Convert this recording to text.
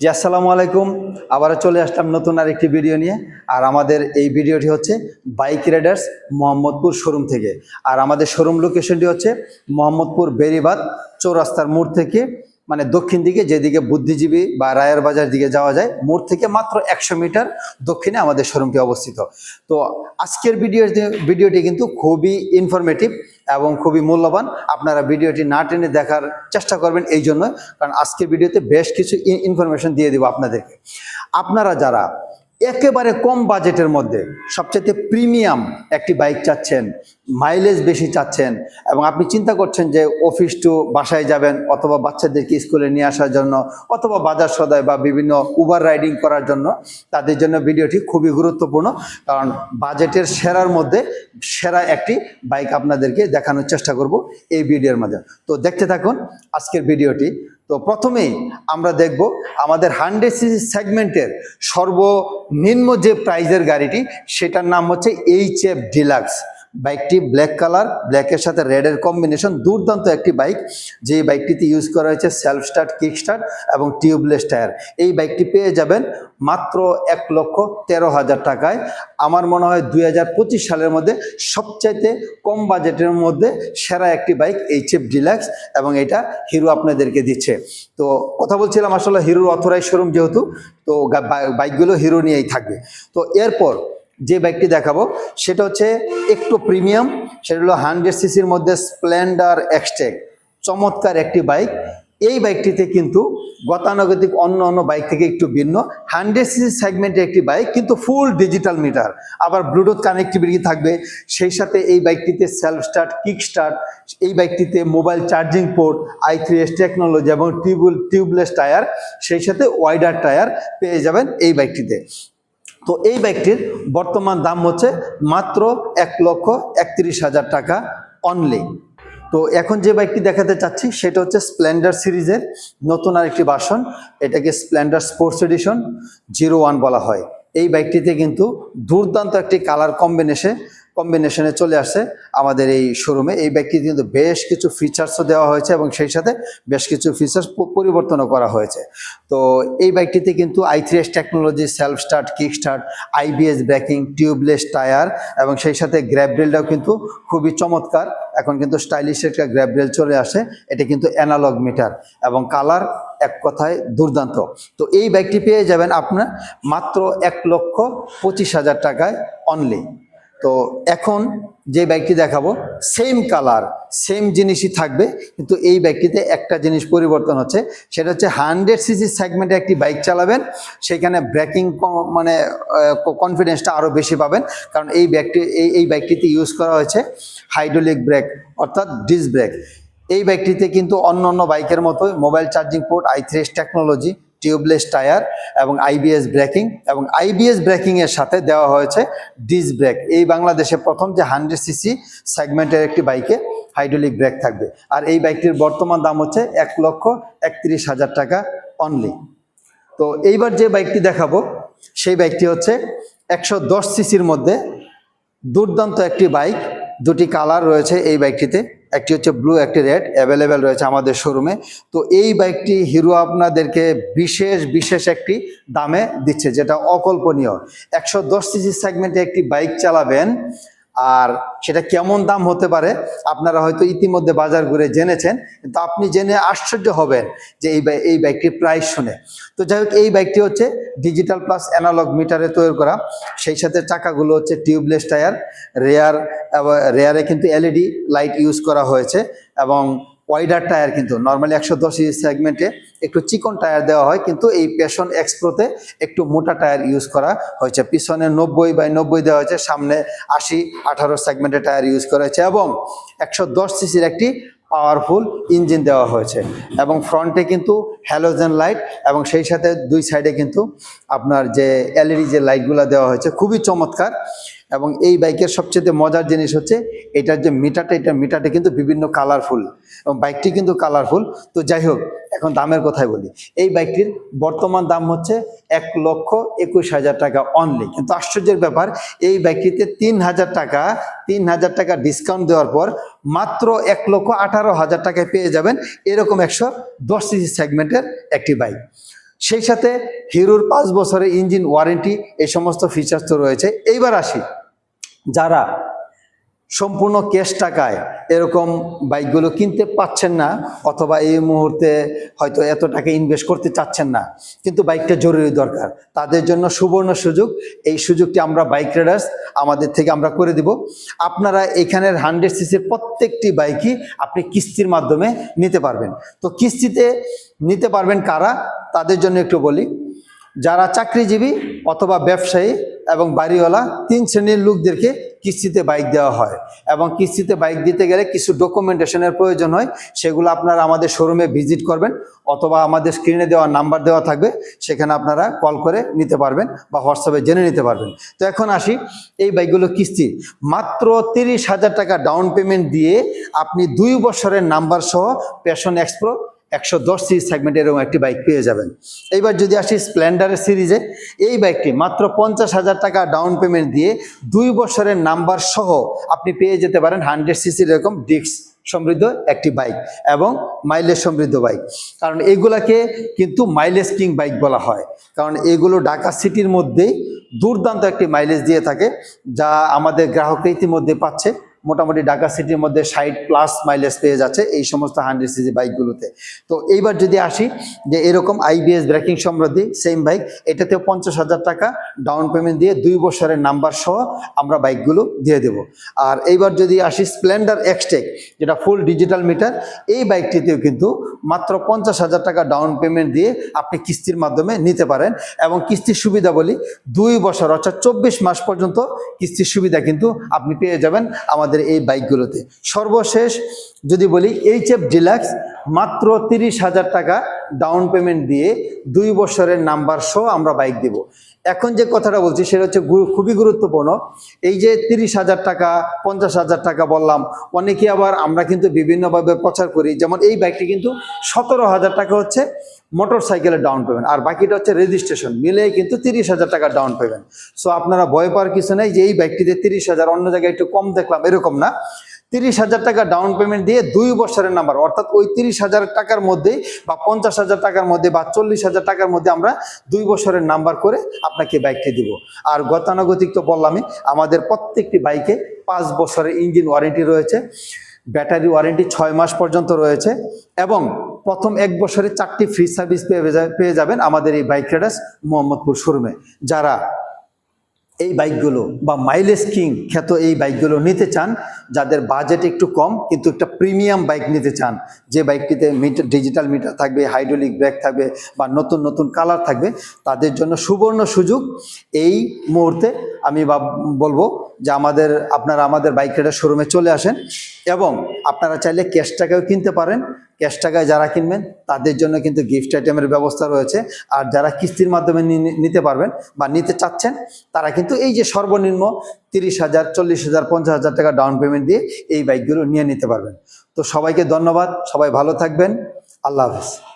জি, আসসালামু আলাইকুম। আবারও চলে আসলাম নতুন আর একটি ভিডিও নিয়ে। আর আমাদের এই ভিডিওটি হচ্ছে বাইক রাইডার্স মোহাম্মদপুর শোরুম থেকে। আর আমাদের শোরুম লোকেশনটি হচ্ছে মোহাম্মদপুর বেরিবাদ চৌরাস্তার মোড় থেকে মানে দক্ষিণ দিকে যেদিকে বুদ্ধিজীবী বা রায়ের বাজার দিকে যাওয়া যায়, মোড় থেকে মাত্র একশো মিটার দক্ষিণে আমাদের শোরুমটি অবস্থিত। তো আজকের ভিডিও ভিডিওটি কিন্তু খুবই ইনফরমেটিভ এবং খুবই মূল্যবান। আপনারা ভিডিওটি না টেনে দেখার চেষ্টা করবেন এই জন্য, কারণ আজকের ভিডিওতে বেশ কিছু ইনফরমেশন দিয়ে দিব আপনাদেরকে। আপনারা যারা একেবারে কম বাজেটের মধ্যে সবচেয়ে প্রিমিয়াম একটি বাইক চাচ্ছেন, মাইলেজ বেশি চাচ্ছেন এবং আপনি চিন্তা করছেন যে অফিস টু বাসায় যাবেন অথবা বাচ্চাদেরকে স্কুলে নিয়ে আসার জন্য অথবা বাজার সদায় বা বিভিন্ন উবার রাইডিং করার জন্য, তাদের জন্য ভিডিওটি খুবই গুরুত্বপূর্ণ কারণ বাজেটের সেরার মধ্যে সেরা একটি বাইক আপনাদেরকে দেখানোর চেষ্টা করব এই ভিডিওর মাধ্যমে। তো দেখতে থাকুন, আজকের ভিডিওটি তো প্রথমেই আমরা দেখব আমাদের হান্ড্রেড সিসি সেগমেন্টের সর্বনিম্ন যে প্রাইজের গাড়িটি, সেটার নাম হচ্ছে এইচ এফ ডিলাক্স। বাইকটি ব্ল্যাক কালার ব্ল্যাকের সাথে রেডের কম্বিনেশন দুর্দান্ত একটি বাইক। যে বাইকটিতে ইউজ করা হয়েছে সেলফ স্টার্ট কিক স্টার্ট এবং টিউবলেস টায়ার এই বাইকটি পেয়ে যাবেন মাত্র এক লক্ষ তেরো হাজার টাকায়। আমার মনে হয় দুই হাজার পঁচিশ সালের মধ্যে সবচাইতে কম বাজেটের মধ্যে সেরা একটি বাইক এইচ এফ ডিলাক্স এবং এটা হিরো আপনাদেরকে দিচ্ছে। তো কথা বলছিলাম আসলে হিরোর অথরাইজ শোরুম যেহেতু, তো বাইকগুলো হিরো নিয়েই থাকবে। তো এরপর যে বাইকটি দেখাবো, সেটা হচ্ছে একটু প্রিমিয়াম, সেটা হলো হান্ড্রেড সিসির মধ্যে স্প্লেন্ডার এক্সটেক, চমৎকার একটি বাইক। এই বাইকটিতে কিন্তু গতানুগতিক অন্য অন্য বাইক থেকে একটু ভিন্ন। হান্ড্রেড সিসি সেগমেন্টের একটি বাইক, কিন্তু ফুল ডিজিটাল মিটার। আবার ব্লুটুথ কানেক্টিভিটি থাকবে। সেই সাথে এই বাইকটিতে সেলফ স্টার্ট কিক স্টার্ট এই বাইকটিতে mobile charging port i three S technology এবং টিউবুল টিউবলেস টায়ার সেই সাথে ওয়াইডার টায়ার পেয়ে যাবেন এই বাইকটিতে। তো এই বাইকটির বর্তমান দাম হচ্ছে মাত্র এক লক্ষ একত্রিশ হাজার টাকা অনলি তো এখন যে বাইকটি দেখাতে চাচ্ছি, সেটা হচ্ছে স্প্লেন্ডার সিরিজের নতুন আরেকটি বাসন। এটাকে Splendor sports edition zero one বলা হয়। এই বাইকটিতে কিন্তু দুর্দান্ত একটি কালার কম্বিনেশন কম্বিনেশনে চলে আসছে আমাদের এই শোরুমে এই বাইকটি কিন্তু বেশ কিছু ফিচার্সও দেওয়া হয়েছে এবং সেই সাথে বেশ কিছু ফিচার্স পরিবর্তনও করা হয়েছে। তো এই বাইকটিতে কিন্তু i three S technology self start kick start IBS braking tubeless tyre এবং সেই সাথে গ্র্যাব রেলটাও কিন্তু খুবই চমৎকার। এখন কিন্তু স্টাইলিশ একটা গ্র্যাব রেল চলে আসে। এটা কিন্তু অ্যানালগ মিটার এবং কালার এক কথায় দুর্দান্ত। তো এই বাইকটি পেয়ে যাবেন আপনার মাত্র এক লক্ষ পঁচিশ হাজার টাকায় অনলি তো এখন যে ব্যাগটি দেখাবো সেম কালার সেম জিনিসই থাকবে, কিন্তু এই ব্যাগটিতে একটা জিনিস পরিবর্তন হচ্ছে, সেটা হচ্ছে হান্ড্রেড সিসি সেগমেন্টে একটি বাইক চালাবেন, সেখানে ব্রেকিং মানে কনফিডেন্সটা আরও বেশি পাবেন, কারণ এই ব্যাগটি এই এই বাইকটিতে ইউজ করা হয়েছে হাইড্রোলিক ব্রেক অর্থাৎ ডিস্ক ব্রেক এই ব্যাগটিতে কিন্তু অন্য অন্য বাইকের মতোই mobile charging port i three S technology tubeless tyre এবং আইবিএস ব্রেকিং এবং আইবিএস ব্রেকিংয়ের সাথে দেওয়া হয়েছে ডিস ব্রেক এই বাংলাদেশে প্রথম যে হান্ড্রেড সিসি সেগমেন্টের একটি বাইকে হাইড্রোলিক ব্রেক থাকবে। আর এই বাইকটির বর্তমান দাম হচ্ছে এক লক্ষ একত্রিশ হাজার টাকা অনলি তো এইবার যে বাইকটি দেখাবো, সেই বাইকটি হচ্ছে একশো দশ সিসির মধ্যে দুর্দান্ত একটি বাইক দুটি কালার রয়েছে এই বাইকটিতে একটি হচ্ছে ব্লু একটি রেড অ্যাভেলেবেল রয়েছে আমাদের শোরুমে তো এই বাইকটি হিরো আপনাদেরকে বিশেষ বিশেষ একটি দামে দিচ্ছে, যেটা অকল্পনীয়। একশো দশ সিসি সেগমেন্টে একটি বাইক চালাবেন আর সেটা কেমন দাম হতে পারে, আপনারা হয়তো ইতিমধ্যে বাজার ঘুরে জেনেছেন, কিন্তু আপনি জেনে আশ্চর্য হবেন যে এই এই বাইকটির প্রাইস শুনে। তো যাই হোক, এই বাইকটি হচ্ছে ডিজিটাল প্লাস অ্যানালগ মিটারে তৈরি করা। সেই সাথে চাকাগুলো হচ্ছে টিউবলেস টায়ার রেয়ার রেয়ারে কিন্তু এলইডি লাইট ইউজ করা হয়েছে এবং ওয়াইডার টায়ার কিন্তু নর্মালি একশো দশ সেগমেন্টে একটু চিকন টায়ার দেওয়া হয়, কিন্তু এই পেশন এক্সপ্রোতে একটু মোটা টায়ার ইউজ করা হয়েছে। পিছনে নব্বই বাই নব্বই দেওয়া হয়েছে, সামনে আশি, আঠারো সেগমেন্টের টায়ার ইউজ করা হয়েছে এবং একশো দশ সিসির একটি পাওয়ারফুল ইঞ্জিন দেওয়া হয়েছে। এবং ফ্রন্টে কিন্তু হ্যালোজেন লাইট এবং সেই সাথে দুই সাইডে কিন্তু আপনার যে এলইডি যে লাইটগুলো দেওয়া হয়েছে, খুবই চমৎকার। এবং এই বাইকের সবচেয়ে মজার জিনিস হচ্ছে, এটার যে মিটারটা, এটা মিটারটা কিন্তু বিভিন্ন কালারফুল এবং বাইকটি কিন্তু কালারফুল তো যাই হোক, এখন দামের কথাই বলি। এই বাইকটির বর্তমান দাম হচ্ছে এক লক্ষ একুশ হাজার টাকা অনলি কিন্তু আশ্চর্যের ব্যাপার, এই বাইকটিতে তিন হাজার টাকা, তিন হাজার টাকা ডিসকাউন্ট দেওয়ার পর মাত্র এক লক্ষ আঠারো হাজার টাকায় পেয়ে যাবেন এরকম একশো দশ সিসি সেগমেন্টের একটি বাইক। সেই সাথে হিরোর পাঁচ বছরের ইঞ্জিন ওয়ারেন্টি এই সমস্ত ফিচার্স তো রয়েছে। এইবার আসি, যারা সম্পূর্ণ ক্যাশ টাকায় এরকম বাইকগুলো কিনতে পাচ্ছেন না, অথবা এই মুহূর্তে হয়তো এত টাকা ইনভেস্ট করতে চাচ্ছেন না। কিন্তু বাইকটা জরুরি দরকার। তাদের জন্য সুবর্ণ সুযোগ। এই সুযোগটি আমরা বাইক রাইডার্স আমাদের থেকে আমরা করে দিব। আপনারা এখানের হান্ড্রেড সিসির প্রত্যেকটি বাইকই আপনি কিস্তির মাধ্যমে নিতে পারবেন। তো কিস্তিতে নিতে পারবেন কারা? তাদের জন্য একটু বলি। যারা চাকরিজীবী অথবা ব্যবসায়ী এবং বাড়িওয়ালা তিন শ্রেণির লোকদেরকে কিস্তিতে বাইক দেওয়া হয়। এবং কিস্তিতে বাইক দিতে গেলে কিছু ডকুমেন্টেশনের প্রয়োজন হয়, সেগুলো আপনারা আমাদের শোরুমে ভিজিট করবেন অথবা আমাদের স্ক্রিনে দেওয়া নাম্বার দেওয়া থাকবে, সেখানে আপনারা কল করে নিতে পারবেন বা হোয়াটসঅ্যাপে জেনে নিতে পারবেন। তো এখন আসি এই বাইকগুলো কিস্তি। মাত্র তিরিশ হাজার টাকা ডাউন পেমেন্ট দিয়ে আপনি দুই বছরের নাম্বার সহ প্যাশন এক্সপ্রো একশো দশ সিরিজ সেগমেন্ট এরকম একটি বাইক পেয়ে যাবেন। এইবার যদি আসি স্প্লেন্ডারের সিরিজে এই বাইকটি মাত্র পঞ্চাশ হাজার টাকা ডাউন পেমেন্ট দিয়ে দুই বছরের নাম্বার সহ আপনি পেয়ে যেতে পারেন হান্ড্রেড সিসির এরকম ডিস্ক সমৃদ্ধ একটি বাইক এবং মাইলেজ সমৃদ্ধ বাইক কারণ এগুলাকে কিন্তু মাইলেজ কিং বাইক বলা হয়। কারণ এগুলো ঢাকা সিটির মধ্যেই দুর্দান্ত একটি মাইলেজ দিয়ে থাকে, যা আমাদের গ্রাহকরা ইতিমধ্যে পাচ্ছে। মোটামুটি ঢাকা সিটির মধ্যে ষাট প্লাস মাইলেজ পেয়ে যাচ্ছে এই সমস্ত হান্ড্রেড সিসি বাইকগুলোতে তো এইবার যদি আসি যে এরকম আইবিএস ব্রেকিং সমৃদ্ধি সেম বাইক এটাতেও পঞ্চাশ হাজার টাকা ডাউন পেমেন্ট দিয়ে দুই বছরের নাম্বার সহ আমরা বাইকগুলো দিয়ে দেব। আর এইবার যদি আসি স্প্লেন্ডার এক্সটেক যেটা ফুল ডিজিটাল মিটার এই বাইকটিতেও কিন্তু মাত্র পঞ্চাশ হাজার টাকা ডাউন পেমেন্ট দিয়ে আপনি কিস্তির মাধ্যমে নিতে পারেন। এবং কিস্তির সুবিধা বলি, দুই বছর অর্থাৎ চব্বিশ মাস পর্যন্ত কিস্তির সুবিধা কিন্তু আপনি পেয়ে যাবেন আমাদের এই বাইকগুলোতে। সর্বশেষ যদি বলি এইচ এফ ডিলাক্স মাত্র তিরিশ হাজার টাকা ডাউন পেমেন্ট দিয়ে দুই বছরের নাম্বার সহ আমরা বাইক দেব। এখন যে কথাটা বলছি, সেটা হচ্ছে খুবই গুরুত্বপূর্ণ। এই যে তিরিশ হাজার টাকা, পঞ্চাশ হাজার টাকা বললাম, অনেকে আবার আমরা কিন্তু বিভিন্নভাবে প্রচার করি, যেমন এই বাইকটি কিন্তু সতেরো হাজার টাকা হচ্ছে মোটর সাইকেলের ডাউন পেমেন্ট আর বাকিটা হচ্ছে রেজিস্ট্রেশন মিলে কিন্তু তিরিশ হাজার টাকা ডাউন পেমেন্ট সো আপনারা ভয় পাওয়ার কিছু নেই যে এই বাইকটিতে তিরিশ হাজার, অন্য জায়গায় একটু কম দেখলাম, এরকম না। তিরিশ হাজার টাকা ডাউন পেমেন্ট দিয়ে দুই বছরের নাম্বার অর্থাৎ ওই তিরিশ হাজার টাকার মধ্যেই বা পঞ্চাশ হাজার টাকার মধ্যে বা চল্লিশ হাজার টাকার মধ্যে আমরা দুই বছরের নাম্বার করে আপনাকে বাইকটি দিব। আর গতানুগতিক তো বললামই, আমাদের প্রত্যেকটি বাইকে পাঁচ বছরের ইঞ্জিন ওয়ারেন্টি রয়েছে ব্যাটারি ওয়ারেন্টি ছয় মাস পর্যন্ত রয়েছে এবং প্রথম এক বছরে চারটি ফ্রি সার্ভিস পেয়ে পেয়ে যাবেন আমাদের এই বাইক রাইডার্স মোহাম্মদপুর শোরুমে। যারা এই বাইকগুলো বা মাইলেজ কিং খ্যাত এই বাইকগুলো নিতে চান, যাদের বাজেট একটু কম কিন্তু একটা প্রিমিয়াম বাইক নিতে চান, যে বাইকটিতে মিটার ডিজিটাল মিটার থাকবে হাইড্রোলিক ব্রেক থাকবে বা নতুন নতুন কালার থাকবে, তাদের জন্য সুবর্ণ সুযোগ। এই মুহূর্তে আমি বলব যে আমাদের, আপনারা আমাদের বাইক রাইডার শোরুমে চলে আসেন এবং আপনারা চাইলে ক্যাশ টাকাও কিনতে পারেন। ক্যাশ টাকায় যারা কিনবেন, তাদের জন্য কিন্তু গিফট আইটেমের ব্যবস্থা রয়েছে। আর যারা কিস্তির মাধ্যমে নিতে পারবেন বা নিতে চাচ্ছেন, তারা কিন্তু এই যে সর্বনিম্ন তিরিশ হাজার, চল্লিশ হাজার, পঞ্চাশ হাজার টাকা ডাউন পেমেন্ট দিয়ে এই বাইকগুলো নিয়ে নিতে পারবেন। তো সবাইকে ধন্যবাদ। সবাই ভালো থাকবেন। আল্লাহ হাফেজ।